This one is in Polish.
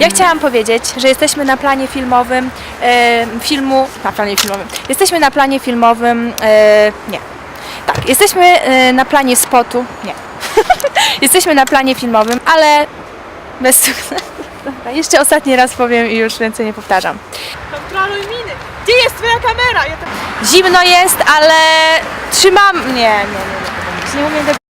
Ja chciałam powiedzieć, że jesteśmy na planie filmowym e, filmu, na planie filmowym, jesteśmy na planie filmowym, e, nie, tak, jesteśmy e, na planie spotu, nie, jesteśmy na planie filmowym, ale bez. Dobra, jeszcze ostatni raz powiem i już więcej nie powtarzam. Kontroluj miny. Gdzie jest twoja kamera? Ja tam... Zimno jest, ale trzymam, nie, nie, nie, nie, nie, nie umiem